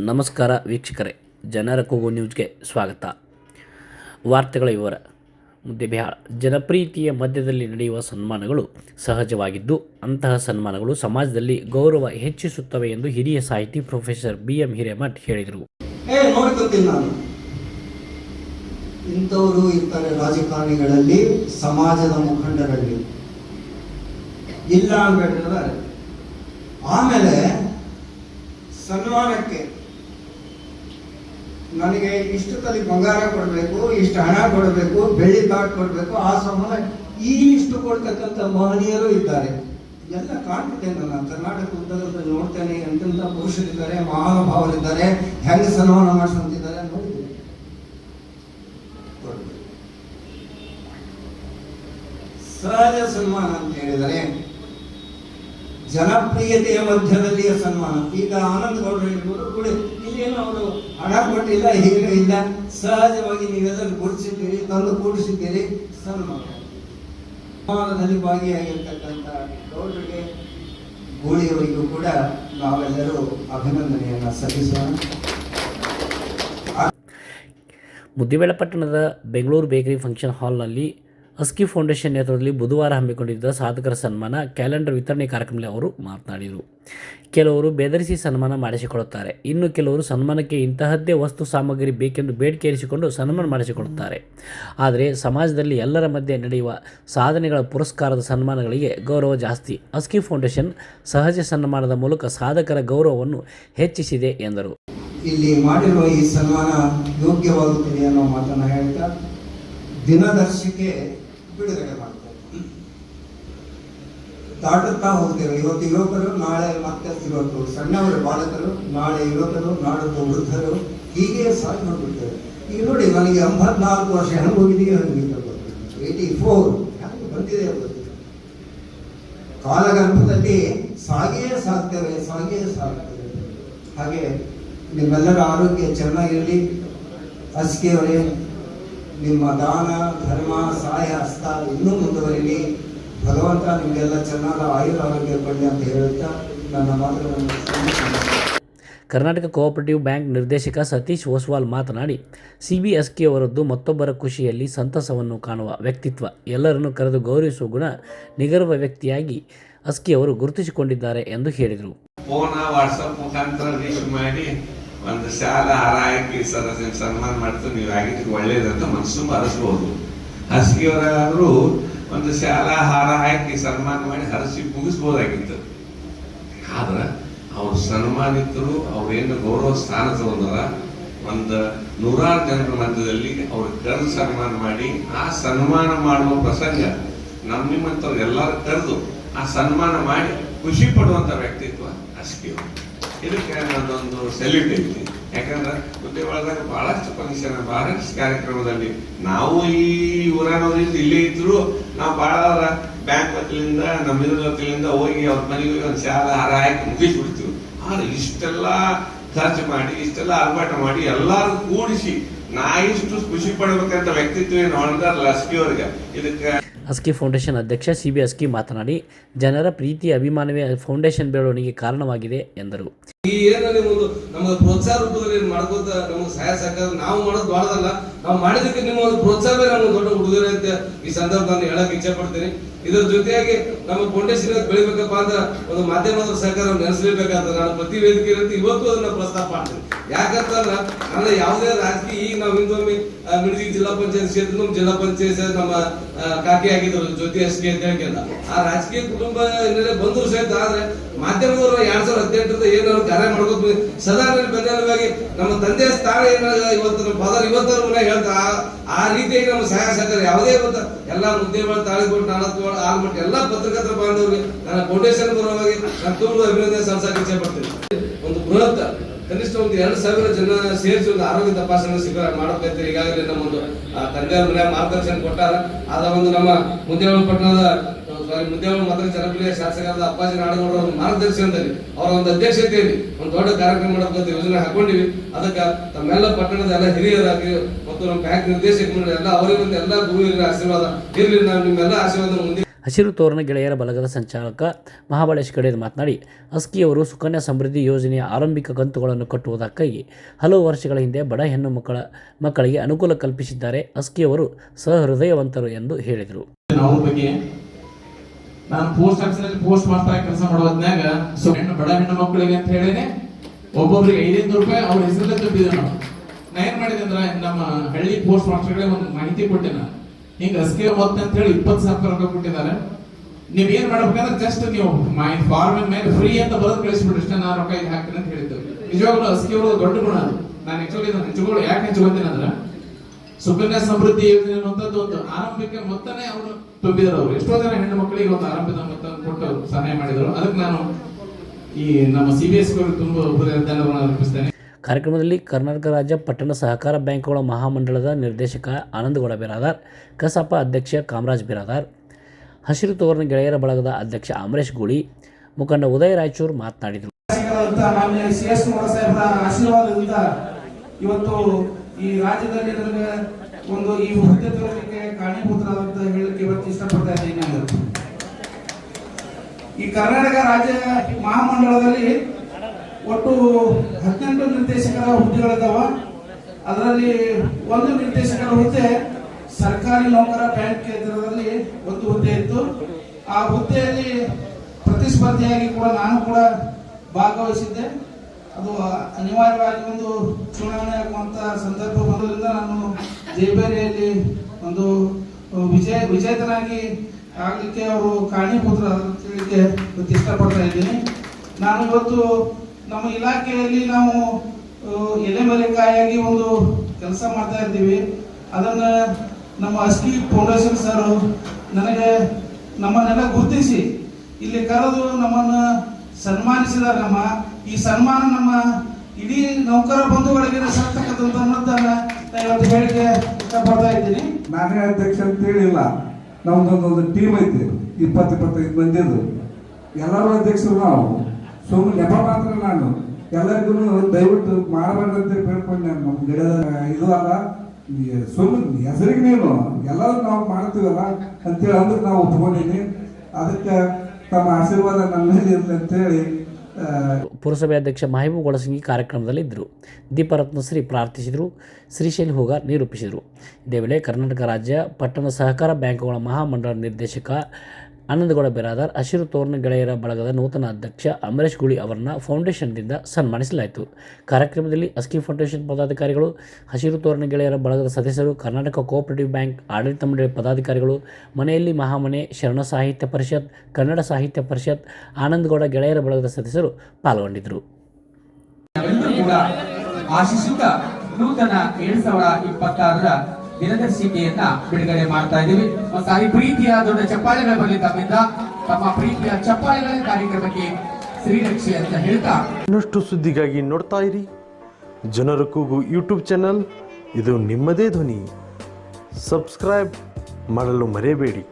ನಮಸ್ಕಾರ ವೀಕ್ಷಕರೇ, ಜನರ ಕೂಗು ನ್ಯೂಸ್ಗೆ ಸ್ವಾಗತ. ವಾರ್ತೆಗಳ ವಿವರ. ಮುದ್ದೆಬಿಹಾಳ ಜನಪ್ರೀತಿಯ ಮಧ್ಯದಲ್ಲಿ ನಡೆಯುವ ಸನ್ಮಾನಗಳು ಸಹಜವಾಗಿದ್ದು, ಅಂತಹ ಸನ್ಮಾನಗಳು ಸಮಾಜದಲ್ಲಿ ಗೌರವ ಹೆಚ್ಚಿಸುತ್ತವೆ ಎಂದು ಹಿರಿಯ ಸಾಹಿತಿ ಪ್ರೊಫೆಸರ್ ಬಿ ಎಂ ಹಿರೇಮಠ್ ಹೇಳಿದರು. ಇಂಥವರು ಇರ್ತಾರೆ ರಾಜಕಾರಣಿಗಳಲ್ಲಿ, ಸಮಾಜದ ಮುಖಂಡರಲ್ಲಿ. ಇಲ್ಲ ಅನ್ಬೇಕಿದ್ದಾರೆ ಆಮೇಲೆ ಸನ್ಮಾನಕ್ಕೆ ನನಗೆ ಇಷ್ಟು ತಲೆ ಬಂಗಾರ ಕೊಡಬೇಕು, ಇಷ್ಟು ಹಣ ಕೊಡಬೇಕು, ಬೆಳ್ಳಿ ಕಾರ್ಡ್ ಕೊಡಬೇಕು, ಆ ಸಮಾನ ಈ ಇಷ್ಟು ಕೊಡ್ತಕ್ಕಂಥ ಮಹನೀಯರು ಇದ್ದಾರೆ ಎಲ್ಲ ಕಾಣ್ತೇನೆ ನಾನು ಕರ್ನಾಟಕ ಉತ್ತರದಲ್ಲಿ ನೋಡ್ತೇನೆ ಎಂತೆಂಥ ಪುರುಷರಿದ್ದಾರೆ ಮಹಾನುಭಾವರಿದ್ದಾರೆ ಹೆಂಗೆ ಸನ್ಮಾನ ಮಾಡಿಸ್ಕೊಂತಿದ್ದಾರೆ ನೋಡಿದ್ದೀನಿ. ಸಹಜ ಸನ್ಮಾನ ಅಂತ ಹೇಳಿದರೆ ಜನಪ್ರಿಯತೆಯ ಮಧ್ಯದಲ್ಲಿಯ ಸನ್ಮಾನ. ಈಗ ಆನಂದ್ ಗೌಡರು ಹೇಳ್ಬೋದು, ಕೂಡ ಇಲ್ಲೇನು ಅವರು ಹಣ ಕೊಟ್ಟಿಲ್ಲ, ಹೀಗೆ ಇಲ್ಲ. ಸಹಜವಾಗಿ ನೀವೆಲ್ಲರೂ ಗುರುತಿಸಿದ್ದೀರಿ, ತಂದು ಕೂಡಿಸಿದ್ದೀರಿ, ಸನ್ಮಾನ. ಸನ್ಮಾನದಲ್ಲಿ ಭಾಗಿಯಾಗಿರ್ತಕ್ಕಂಥ ಗೌಡರಿಗೆ ಗೂಳಿಯವರಿಗೂ ಕೂಡ ನಾವೆಲ್ಲರೂ ಅಭಿನಂದನೆಯನ್ನು ಸಲ್ಲಿಸೋಣ. ಮುದ್ದಿಬೇಳ ಪಟ್ಟಣದ ಬೆಂಗಳೂರು ಬೇಕರಿ ಫಂಕ್ಷನ್ ಹಾಲ್ನಲ್ಲಿ ಅಸ್ಕಿ ಫೌಂಡೇಶನ್ ನೇತೃತ್ವದಲ್ಲಿ ಬುಧವಾರ ಹಮ್ಮಿಕೊಂಡಿದ್ದ ಸಾಧಕರ ಸನ್ಮಾನ, ಕ್ಯಾಲೆಂಡರ್ ವಿತರಣೆ ಕಾರ್ಯಕ್ರಮದಲ್ಲಿ ಅವರು ಮಾತನಾಡಿದರು. ಕೆಲವರು ಬೆದರಿಸಿ ಸನ್ಮಾನ ಮಾಡಿಸಿಕೊಳ್ಳುತ್ತಾರೆ. ಇನ್ನು ಕೆಲವರು ಸನ್ಮಾನಕ್ಕೆ ಇಂತಹದ್ದೇ ವಸ್ತು ಸಾಮಗ್ರಿ ಬೇಕೆಂದು ಬೇಡಿಕೆ ಇರಿಸಿಕೊಂಡು ಸನ್ಮಾನ ಮಾಡಿಸಿಕೊಳ್ಳುತ್ತಾರೆ. ಆದರೆ ಸಮಾಜದಲ್ಲಿ ಎಲ್ಲರ ಮಧ್ಯೆ ನಡೆಯುವ ಸಾಧನೆಗಳ ಪುರಸ್ಕಾರದ ಸನ್ಮಾನಗಳಿಗೆ ಗೌರವ ಜಾಸ್ತಿ. ಅಸ್ಕಿ ಫೌಂಡೇಶನ್ ಸಹಜ ಸನ್ಮಾನದ ಮೂಲಕ ಸಾಧಕರ ಗೌರವವನ್ನು ಹೆಚ್ಚಿಸಿದೆ ಎಂದರು. ಇಲ್ಲಿ ಮಾಡಿರುವ ಈ ಸನ್ಮಾನ ಯೋಗ್ಯವಾಗುತ್ತದೆ ಅನ್ನೋ ಮಾತನ್ನು ಹೇಳ್ತಾ ದಿನದರ್ಶಿಕೆ ಬಿಡುಗಡೆ ಮಾಡ್ತಾರೆ. ದಾಟುತ್ತಾ ಹೋಗ್ತೇವೆ. ಇವತ್ತು ಯುವಕರು, ನಾಳೆ ಮತ್ತೆ ಇವತ್ತು ಸಣ್ಣವರು, ಬಾಲಕರು, ನಾಳೆ ಯುವಕರು ನಾಡದ್ದು ವೃದ್ಧರು, ಹೀಗೆ ಸಾಗಿ ನೋಡ್ಬಿಡ್ತಾರೆ ಈಗ ನೋಡಿ, ನನಗೆ ಎಂಬತ್ನಾಲ್ಕು ವರ್ಷ ಹೆಂಗೆ ಹೋಗಿದೆಯೋ ಹಂಗೆ ಏಯ್ಟಿ ಫೋರ್ ಹೆಂಗೆ ಬಂದಿದೆ ಕಾಲಗರ್ಭದಲ್ಲಿ ಸಾಗಿಯೇ ಸಾಕ್ತೇವೆ ಸಾಗಿಯೇ ಸಾಕ್ತೇವೆ ಹಾಗೆ ನಿಮ್ಮೆಲ್ಲರ ಆರೋಗ್ಯ ಚೆನ್ನಾಗಿರಲಿ. ಅಸ್ಕಿಯವರೇ ನಿಮ್ಮ ದಾನ ಧರ್ಮ ಸಹಾಯ ಹಸ್ತ ಇನ್ನೂ ಮುಂದುವರಿಲಿ. ಭಗವಂತ ನಿಮಗೆಲ್ಲ ಚೆನ್ನಾದ ಆಯುರ ಆರೋಗ್ಯ ಕೊಡಲಿ ಅಂತ ಹೇಳುತ್ತಾ ನನ್ನ ಮಾತುಗಳನ್ನು ಕರ್ನಾಟಕ ಕೋಆಪರೇಟಿವ್ ಬ್ಯಾಂಕ್ ನಿರ್ದೇಶಕ ಸತೀಶ್ ಓಸ್ವಾಲ್ ಮಾತನಾಡಿ ಸಿಬಿಎಸ್ಕೆ ಅವರದ್ದು ಮತ್ತೊಬ್ಬರ ಖುಷಿಯಲ್ಲಿ ಸಂತಸವನ್ನು ಕಾಣುವ ವ್ಯಕ್ತಿತ್ವ. ಎಲ್ಲರನ್ನು ಕರೆದು ಗೌರವಿಸುವ ಗುಣ ನಿಗರ್ವ ವ್ಯಕ್ತಿಯಾಗಿ ಅಸ್ಕಿ ಅವರು ಗುರುತಿಸಿಕೊಂಡಿದ್ದಾರೆ ಎಂದು ಹೇಳಿದರು. ಫೋನ್ ವಾಟ್ಸಪ್ ಮುಖಾಂತರ ರೀಚ್ ಮಾಡಿ. ಒಂದು ಶಾಲ ಹಾರ ಹಾಕಿ ಸನ್ಮಾನ ಮಾಡ್ತು ನೀವು ಆಗಿದ್ದಕ್ಕೆ ಒಳ್ಳೇದಂತ ಮನಸ್ಸು ಹರಿಸ್ಬೋದು ಹಸಿಗೆಯವರಾದ್ರೂ ಒಂದು ಶಾಲ ಹಾರ ಹಾಕಿ ಸನ್ಮಾನ ಮಾಡಿ ಹರಸಿ ಮುಗಿಸ್ಬೋದಾಗಿತ್ತು. ಆದ್ರ ಅವ್ರು ಸನ್ಮಾನಿತರು, ಅವ್ರೇನು ಗೌರವ ಸ್ಥಾನ ತಗೊಂಡಾರ ಒಂದು ನೂರಾರು ಜನರ ಮಧ್ಯದಲ್ಲಿ ಅವ್ರ ಕರೆದು ಸನ್ಮಾನ ಮಾಡಿ, ಆ ಸನ್ಮಾನ ಮಾಡುವ ಪ್ರಸಂಗ ನಮ್ಮ ನಿಮ್ಮಂತವ್ರು ಎಲ್ಲರೂ ಕರೆದು ಆ ಸನ್ಮಾನ ಮಾಡಿ ಖುಷಿ ಪಡುವಂತ ವ್ಯಕ್ತಿತ್ವ ಅಸ್ಕಿಯವರು ಇದಕ್ಕೆ ನನ್ನೊಂದು ಸೆಲ್ಯೂಟ್ ಐತಿ ಯಾಕಂದ್ರೆ ಹುದ್ದೆ ಒಳದಾಗ ಬಹಳಷ್ಟು ಫಂಕ್ಷನ್ ಬಹಳಷ್ಟು ಕಾರ್ಯಕ್ರಮದಲ್ಲಿ ನಾವು ಈ ಊರಾನವರಿಂದ ಇಲ್ಲೇ ಇದ್ರು ನಾವು ಬಹಳ ಬ್ಯಾಂಕ್ ವತಿಯಿಂದ, ನಮ್ಮ ಹೋಗಿ ಅವ್ರ ಮನೆಗೆ ಒಂದು ಶಾಲ ಹಾರ ಹಾಕಿ ಮುಗಿಸ್ಬಿಡ್ತೀವಿ. ಆದ್ರೆ ಇಷ್ಟೆಲ್ಲ ಖರ್ಚು ಮಾಡಿ, ಇಷ್ಟೆಲ್ಲ ಆರ್ಭಾಟ ಮಾಡಿ ಎಲ್ಲಾರು ಕೂಡಿಸಿ ನಾ ಇಷ್ಟು ಖುಷಿ ಪಡ್ಬೇಕಂತ ವ್ಯಕ್ತಿತ್ವ ಏನು ಹೊಣದಾರ ಲಸ್ಕಿ ಅವ್ರಿಗೆ. ಇದಕ್ಕೆ ಅಸ್ಕಿ ಫೌಂಡೇಶನ್ ಅಧ್ಯಕ್ಷ ಸಿ ಬಿ ಅಸ್ಕಿ ಮಾತನಾಡಿ ಜನರ ಪ್ರೀತಿ ಅಭಿಮಾನವೇ ಫೌಂಡೇಶನ್ ಬೆಳವಣಿಗೆ ಕಾರಣವಾಗಿದೆ ಎಂದರು. ಈ ಏನು ನಿಮ್ಮೊಂದು ನಮಗೆ ಪ್ರೋತ್ಸಾಹ ರೂಪದಲ್ಲಿ ಮಾಡ್ಕೋತ ನಮಗೆ ಸಹಾಯ ಸಹಕಾರ ನಾವು ಮಾಡೋದು ಬಾಳದಲ್ಲ ನಾವು ಮಾಡಿದಕ್ಕೆ ನಿಮ್ಮ ಒಂದು ಪ್ರೋತ್ಸಾಹವೇ ನಮ್ಗೆ ದೊಡ್ಡ ಉಡುಗೊರೆ ಅಂತ ಈ ಸಂದರ್ಭ ನಾನು ಹೇಳಕ್ ಇಚ್ಛೆ ಪಡ್ತೀನಿ. ಇದ್ರ ಜೊತೆಯಾಗಿ ನಮ್ಮ ಫೌಂಡೇಶನ್ ಬೆಳಿಬೇಕಪ್ಪ ಅಂತ ಒಂದು ಮಾಧ್ಯಮದ ಸಹಕಾರ ನೆನೆಸಲೇಬೇಕಾದ ನಾನು ಪ್ರತಿ ವೇದಿಕೆ ಇರುತ್ತೆ ಇವತ್ತು ಅದನ್ನ ಪ್ರಸ್ತಾಪ ಮಾಡ್ತೀನಿ. ಯಾಕಂತಂದ್ರೆ ನನ್ನ ಯಾವುದೇ ರಾಜಕೀಯ ಈಗ ನಾವು ಹಿಂದೊಮ್ಮೆ ಆ, ಜಿಲ್ಲಾ ಪಂಚಾಯತ್ ಸೇರಿದ್ರು ನಮ್ಮ ಜಿಲ್ಲಾ ಪಂಚಾಯತ್ ನಮ್ಮ ಕಾಕಿ ಆಗಿದ್ರು ಜ್ಯೋತಿ ಎಸ್ಕೆ ಅಂತ ಹೇಳ್ಕೊಂಡ. ಆ ರಾಜಕೀಯ ಕುಟುಂಬ ಬಂದ್ರು ಸಹಿತ ಆದ್ರೆ ಮಾಧ್ಯಮದವರು ಎರಡ್ ಸಾವಿರದ ಹದಿನೆಂಟರಿಂದ ಏನಾದ್ರು ಕಾರ್ಯ ಮಾಡ್ಕೋತ ಸದಾ ಬೆನ್ನೆಲುಬಾಗಿ ನಮ್ಮ ತಂದೆಯ ಸ್ಥಾನ ಏನಾಗ ಇವತ್ತು ನಮ್ಮ ಫಾದರ್ ಇವತ್ತರ ಮನೆ ಹೇಳ್ತಾ ಆ- ಆ ರೀತಿಯಾಗಿ ನಮ್ಮ ಸಹಾಯ ಸಹಕಾರ ಯಾವುದೇ ಬಂತ ಎಲ್ಲಾ ಮುದ್ದೆಗಳು ತಾಳಿಕೊಟ್ಟು ನಾಲ್ಕು ಆಲ್ಮಟ್ಟು ಎಲ್ಲಾ ಪತ್ರಕರ್ತರ ಬಾಂಧವರಿಗೆ ನನ್ನ ಫೌಂಡೇಶನ್ ಪರವಾಗಿ ನಾನು ತುಂಬ ಅಭಿನಂದನೆ ಸಲ್ಲಿಸಕ್ಕೆ ಇಚ್ಛೆ ಪಡ್ತೀನಿ. ಒಂದು ಬೃಹತ್ ಕನಿಷ್ಠ ಒಂದು ಎರಡು ಸಾವಿರ ಜನ ಸೇರಿಸಿ ಒಂದು ಆರೋಗ್ಯ ತಪಾಸಣೆ ಶಿಬಿರ ಮಾಡಬೇಕಂತ ಈಗಾಗಲೇ ನಮ್ಮ ಒಂದು ಆ, ತಂದೆಯವ್ರ ಮನೆ ಮಾರ್ಗದರ್ಶನ ಕೊಟ್ಟಾರ. ಆದ ಒಂದು ನಮ್ಮ ಮುದ್ದೇಳ ಪಟ್ಟಣದ ಸಾರಿ ಮುದ್ದೇವಳ ಮಾತ್ರ ಜನಪ್ರಿಯ ಶಾಸಕರಾದ ಅಪ್ಪಾಜಿ ನಾಡಗೌಡರ ಒಂದು ಮಾರ್ಗದರ್ಶನದಲ್ಲಿ ಅವರ ಒಂದು ಅಧ್ಯಕ್ಷತೆಯಲ್ಲಿ ಒಂದು ದೊಡ್ಡ ಕಾರ್ಯಕ್ರಮ ಮಾಡಬೇಕಂತ ಯೋಜನೆ ಹಾಕೊಂಡಿವಿ ಅದಕ್ಕೆ ತಮ್ಮೆಲ್ಲ ಪಟ್ಟಣದ ಎಲ್ಲ ಹಿರಿಯರಾಗಿ ಮತ್ತು ನಮ್ಮ ಬ್ಯಾಂಕ್ ನಿರ್ದೇಶಕ ಮಂಡಳಿ ಎಲ್ಲ ಒಂದು ಎಲ್ಲ ಗುರುವಿನ ಆಶೀರ್ವಾದ. ಇರಲಿ ನಾವು ನಿಮ್ಮೆಲ್ಲ ಆಶೀರ್ವಾದ ಮುಂದೆ ಹಸಿರು ತೋರಣ ಗೆಳೆಯರ ಬಲಗದ ಸಂಚಾಲಕ ಮಹಾಬಳೇಶ್ ಕಡೆದು ಮಾತನಾಡಿ ಅಸ್ಕಿಯವರು ಸುಕನ್ಯಾ ಸಮೃದ್ಧಿ ಯೋಜನೆಯ ಆರಂಭಿಕ ಕಂತುಗಳನ್ನು ಕಟ್ಟುವುದಕ್ಕಾಗಿ ಹಲವು ವರ್ಷಗಳ ಹಿಂದೆ ಬಡ ಹೆಣ್ಣು ಮಕ್ಕಳ ಮಕ್ಕಳಿಗೆ ಅನುಕೂಲ ಕಲ್ಪಿಸಿದ್ದಾರೆ. ಅಸ್ಕಿಯವರು ಸಹೃದಯವಂತರು ಎಂದು ಹೇಳಿದರು. ನಾನು ಪೋಸ್ಟ್ ಆಫೀಸ್ನಲ್ಲಿ ಪೋಸ್ಟ್ ಮಾಸ್ಟರ್ ಕೆಲಸ ಮಾಡೋ ಸೊ ಹೆಣ್ಣು, ಬಡ ಹೆಣ್ಣು ಮಕ್ಕಳಿಗೆ ಅಂತ ಹೇಳಿನೆ ಒಬ್ಬೊಬ್ರಿಗೆ ಐದೈದು ರೂಪಾಯಿ ಅವ್ರ ಹೆಸರಲ್ಲೇ ತುಂಬಿದ್ರು ನಾವು ನಾ ಏನ್ ಮಾಡಿದೆ ಅಂದ್ರೆ ನಮ್ಮ ಹಳ್ಳಿ ಪೋಸ್ಟ್ ಮಾಸ್ಟರ್ಗಳಿಗೆ ಒಂದು ಮಾಹಿತಿ ಕೊಟ್ಟೆ ನಾನು. ಹಿಂಗ ರಸ್ಕೆ ಮೊತ್ತ ಅಂತ ಹೇಳಿ ಇಪ್ಪತ್ತು ಸಾವಿರ ರೂಪಾಯಿ ಕೊಟ್ಟಿದ್ದಾರೆ. ನೀವ್ ಏನ್ ಮಾಡ್ಬೇಕಂದ್ರೆ ಜಸ್ಟ್ ನೀವು ಮೈ ಫಾರ್ಮ್ ಮೇಲೆ ಫ್ರೀ ಅಂತ ಬರೋದು ಕಳಿಸ್ಬಿಟ್ರೆ ಇಷ್ಟ ನಾನು ರೊಕ್ಕ ಈಗ ಹಾಕ್ತೀನಿ ಅಂತ ಹೇಳಿದ್ದು. ನಿಜವಾಗ್ಲೂ ಅಸ್ಕೆ ಅವರು ದೊಡ್ಡ ಗುಣ ಅದು. ನಾನು ಆಕ್ಚುಲಿ ಹಂಚ್ಕೊಳ್ಳೋ ಯಾಕೆ ಹಂಚ್ಕೊತೀನಿ ಅಂದ್ರೆ, ಸುಕನ್ಯಾ ಸಮೃದ್ಧಿ ಯೋಜನೆ ಅನ್ನುವಂಥದ್ದು ಒಂದು ಆರಂಭಿಕ ಮೊತ್ತನೇ ಅವರು ತುಂಬಿದ್ರು ಅವರು. ಎಷ್ಟೋ ಜನ ಹೆಣ್ಣು ಮಕ್ಕಳಿಗೆ ಒಂದು ಆರಂಭದ ಮೊತ್ತ ಕೊಟ್ಟು ಸಹಾಯ ಮಾಡಿದರು. ಅದಕ್ಕೆ ನಾನು ಈ ನಮ್ಮ ಸಿ ಬಿ ಎಸ್ ತುಂಬ ಧನ್ಯವಾದ ಅರ್ಪಿಸ್ತೇನೆ. ಕಾರ್ಯಕ್ರಮದಲ್ಲಿ ಕರ್ನಾಟಕ ರಾಜ್ಯ ಪಟ್ಟಣ ಸಹಕಾರ ಬ್ಯಾಂಕುಗಳ ಮಹಾಮಂಡಳದ ನಿರ್ದೇಶಕ ಆನಂದಗೌಡ ಬಿರಾದಾರ್ ಕಸಾಪ ಅಧ್ಯಕ್ಷ ಕಾಮರಾಜ್ ಬಿರಾದಾರ್, ಹಸಿರು ತೋರಣ ಗೆಳೆಯರ ಬಳಗದ ಅಧ್ಯಕ್ಷ ಅಮರೇಶ್ ಗೂಳಿ, ಮುಖಂಡ ಉದಯ ರಾಯಚೂರು ಮಾತನಾಡಿದರು. ಇವತ್ತು ಈ ಒಂದು ಈ ಇವತ್ತು ಇದ್ದೀನಿ ನಾನು ಈ ಕರ್ನಾಟಕ ರಾಜ್ಯ ಮಹಾಮಂಡಲದಲ್ಲಿ ಒಟ್ಟು ಹದಿನೆಂಟು ನಿರ್ದೇಶಕರ ಹುದ್ದೆಗಳಿದಾವ ಅದರಲ್ಲಿ ಒಂದು ನಿರ್ದೇಶಕರ ಹುದ್ದೆ ಸರ್ಕಾರಿ ನೌಕರ ಬ್ಯಾಂಕ್ ಕೇಂದ್ರದಲ್ಲಿ ಒಂದು ಹುದ್ದೆ ಇತ್ತು. ಆ ಹುದ್ದೆಯಲ್ಲಿ ಪ್ರತಿಸ್ಪರ್ಧಿಯಾಗಿ ಕೂಡ ನಾನು ಕೂಡ ಭಾಗವಹಿಸಿದ್ದೆ. ಅದು ಅನಿವಾರ್ಯವಾಗಿ ಒಂದು ಚುನಾವಣೆ ಆಗುವಂಥ ಸಂದರ್ಭ ಬಂದರಿಂದ ನಾನು ಜೈಬೇರಿಯಲ್ಲಿ ಒಂದು ವಿಜಯ, ವಿಜೇತನಾಗಿ ಆಗಲಿಕ್ಕೆ ಅವರು ಕಾರಣೀಭೂತರು ಇವತ್ತು ಇಷ್ಟಪಡ್ತಾ ಇದ್ದೀನಿ. ನಾನು ಇವತ್ತು ನಮ್ಮ ಇಲಾಖೆಯಲ್ಲಿ ನಾವು ಎಲೆಮರೆಕಾಯಾಗಿ ಒಂದು ಕೆಲಸ ಮಾಡ್ತಾ ಇರ್ತೀವಿ. ಅದನ್ನ ನಮ್ಮ ಅಸ್ಕಿ ಫೌಂಡೇಶನ್ ಸರ್ ನನಗೆ ನಮ್ಮನ್ನೆಲ್ಲ ಗುರುತಿಸಿ, ಇಲ್ಲಿ ಕರೆದು ನಮ್ಮನ್ನ ಸನ್ಮಾನಿಸಿದ್ದಾರೆ ನಮ್ಮ. ಈ ಸನ್ಮಾನ ನಮ್ಮ ಇಡೀ ನೌಕರ ಬಂಧುಗಳಿಗೆ ಅನ್ನೋದನ್ನ ನಾನು ಇವತ್ತು ಹೇಳಿಕೆ ಇಷ್ಟಪಡ್ತಾ ಇದ್ದೀನಿ. ನಾನೇ ಅಧ್ಯಕ್ಷ ಅಂತ ಹೇಳಿಲ್ಲ. ನಮ್ದೊಂದೊಂದು ಟೀಮ್ ಐತಿ, ಇಪ್ಪತ್ತು ಇಪ್ಪತ್ತೈದು ಮಂದಿದು. ಎಲ್ಲರೂ ಅಧ್ಯಕ್ಷರು ನಾವು. ಸುಮ್ಮನೆ ನೆಪ ಮಾತ್ರ ನಾನು. ಎಲ್ಲರಿಗೂ ದಯವಿಟ್ಟು ಮಾಡಬಾರ್ದು ಅಂತ ಕೇಳ್ಕೊಂಡು ನಾನು ನಮ್ಮ ಗಿಡದ ಇದು ಅಲ್ಲ ಸುಮ್ಮನೆ ಹೆಸರಿಗೆ ನೀನು, ಎಲ್ಲರೂ ನಾವು ಮಾಡ್ತೀವಲ್ಲ ಅಂತೇಳಿ ಅಂದ್ರೆ ನಾವು ಒಪ್ಕೊಂಡಿನಿ. ಅದಕ್ಕೆ ತಮ್ಮ ಆಶೀರ್ವಾದ ನಮ್ಮಲ್ಲಿ ಮೇಲೆ ಇರಲಿ ಅಂತೇಳಿ ಪುರಸಭೆ ಅಧ್ಯಕ್ಷ ಮಹಬೂಬ್ ಗೊಳಸಂಗಿ ಕಾರ್ಯಕ್ರಮದಲ್ಲಿ ಇದ್ದರು. ದೀಪರತ್ನಶ್ರೀ ಪ್ರಾರ್ಥಿಸಿದರು, ಶ್ರೀಶೈಲ್ ಹೋಗಾರ್ ನಿರೂಪಿಸಿದರು. ಇದೇ ವೇಳೆ ಕರ್ನಾಟಕ ರಾಜ್ಯ ಪಟ್ಟಣ ಸಹಕಾರ ಬ್ಯಾಂಕುಗಳ ಮಹಾಮಂಡಳ ನಿರ್ದೇಶಕ ಆನಂದಗೌಡ ಬಿರಾದಾರ್, ಹಸಿರು ತೋರಣ ಗೆಳೆಯರ ಬಳಗದ ನೂತನ ಅಧ್ಯಕ್ಷ ಅಮರೇಶ್ ಗುಳಿ ಅವರನ್ನ ಫೌಂಡೇಶನ್ದಿಂದ ಸನ್ಮಾನಿಸಲಾಯಿತು. ಕಾರ್ಯಕ್ರಮದಲ್ಲಿ ಅಸ್ಕಿ ಫೌಂಡೇಶನ್ ಪದಾಧಿಕಾರಿಗಳು, ಹಸಿರು ತೋರಣ ಗೆಳೆಯರ ಬಳಗದ ಸದಸ್ಯರು, ಕರ್ನಾಟಕ ಕೋಆಪರೇಟಿವ್ ಬ್ಯಾಂಕ್ ಆಡಳಿತ ಮಂಡಳಿ ಪದಾಧಿಕಾರಿಗಳು, ಮನೆಯಲ್ಲಿ ಮಹಾಮನೆ, ಶರಣ ಸಾಹಿತ್ಯ ಪರಿಷತ್, ಕನ್ನಡ ಸಾಹಿತ್ಯ ಪರಿಷತ್, ಆನಂದಗೌಡ ಗೆಳೆಯರ ಬಳಗದ ಸದಸ್ಯರು ಪಾಲ್ಗೊಂಡಿದ್ದರು. ನೂತನ ದಿನದರ್ಶಿಕೆಯನ್ನ ಬಿಡುಗಡೆ ಮಾಡ್ತಾ ಮತ್ತು ಈ ಪ್ರೀತಿಯ ದೊಡ್ಡ ಚಪ್ಪಾಳೆಗಳ ಬರಲಿ ತಮ್ಮಿಂದ ತಮ್ಮ ಪ್ರೀತಿಯ ಚಪ್ಪಾಳೆಗಳ ಕಾರ್ಯಕ್ರಮಕ್ಕೆ ಶ್ರೀರಕ್ಷೆ ಅಂತ ಹೇಳ್ತಾ. ಇನ್ನಷ್ಟು ಸುದ್ದಿಗಾಗಿ ನೋಡ್ತಾ ಇರಿ. ಜನರ ಕೂಗು ಯೂಟ್ಯೂಬ್ ಚಾನಲ್. ಇದು ನಿಮ್ಮದೇ ಧ್ವನಿ. ಸಬ್ಸ್ಕ್ರೈಬ್ ಮಾಡಲು ಮರೆಯಬೇಡಿ.